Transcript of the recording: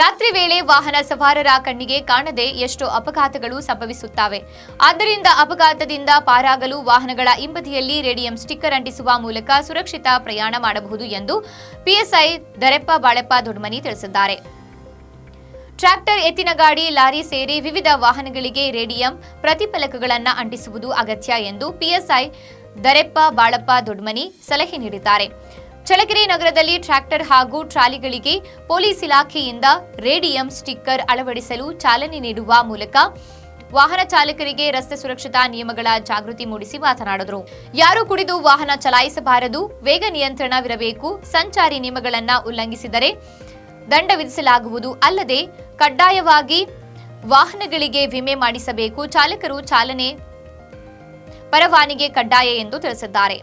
ರಾತ್ರಿ ವೇಳೆ ವಾಹನ ಸವಾರರ ಕಣ್ಣಿಗೆ ಕಾಣದೆ ಎಷ್ಟೋ ಅಪಘಾತಗಳು ಸಂಭವಿಸುತ್ತವೆ. ಆದ್ದರಿಂದ ಅಪಘಾತದಿಂದ ಪಾರಾಗಲು ವಾಹನಗಳ ಹಿಂಬದಿಯಲ್ಲಿ ರೇಡಿಯಂ ಸ್ಟಿಕ್ಕರ್ ಅಂಟಿಸುವ ಮೂಲಕ ಸುರಕ್ಷಿತ ಪ್ರಯಾಣ ಮಾಡಬಹುದು ಎಂದು ಪಿಎಸ್ಐ ದರೆಪ್ಪ ಬಾಳೆಪ್ಪ ದೊಡ್ಮನಿ ತಿಳಿಸಿದ್ದಾರೆ. ಟ್ರ್ಯಾಕ್ಟರ್ ಎತ್ತಿನ ಗಾಡಿ, ಲಾರಿ ಸೇರಿ ವಿವಿಧ ವಾಹನಗಳಿಗೆ ರೇಡಿಯಂ ಪ್ರತಿಫಲಕಗಳನ್ನು ಅಂಟಿಸುವುದು ಅಗತ್ಯ ಎಂದು ಪಿಎಸ್ಐ ದರೆಪ್ಪ ಬಾಳಪ್ಪ ದೊಡ್ಮನಿ ಸಲಹೆ ನೀಡಿದ್ದಾರೆ. ಚಳ್ಳಕೆರೆ ನಗರದಲ್ಲಿ ಟ್ರ್ಯಾಕ್ಟರ್ ಹಾಗೂ ಟ್ರಾಲಿಗಳಿಗೆ ಪೊಲೀಸ್ ಇಲಾಖೆಯಿಂದ ರೇಡಿಯಂ ಸ್ಟಿಕ್ಕರ್ ಅಳವಡಿಸಲು ಚಾಲನೆ ನೀಡುವ ಮೂಲಕ ವಾಹನ ಚಾಲಕರಿಗೆ ರಸ್ತೆ ಸುರಕ್ಷತಾ ನಿಯಮಗಳ ಜಾಗೃತಿ ಮೂಡಿಸಿ ಮಾತನಾಡಿದರು. ಯಾರು ಕುಡಿದು ವಾಹನ ಚಲಾಯಿಸಬಾರದು, ವೇಗ ನಿಯಂತ್ರಣವಿರಬೇಕು, ಸಂಚಾರಿ ನಿಯಮಗಳನ್ನು ಉಲ್ಲಂಘಿಸಿದರೆ ದಂಡ ವಿಧಿಸಲಾಗುವುದು ಅಲ್ಲದೆ ಕಡ್ಡಾಯವಾಗಿ ವಾಹನಗಳಿಗೆ ವಿಮೆ ಮಾಡಿಸಬೇಕು, ಚಾಲಕರು ಚಾಲನೆ ಪರವಾನಿಗೆ ಕಡ್ಡಾಯ ಎಂದು ತಿಳಿಸಿದ್ದಾರೆ.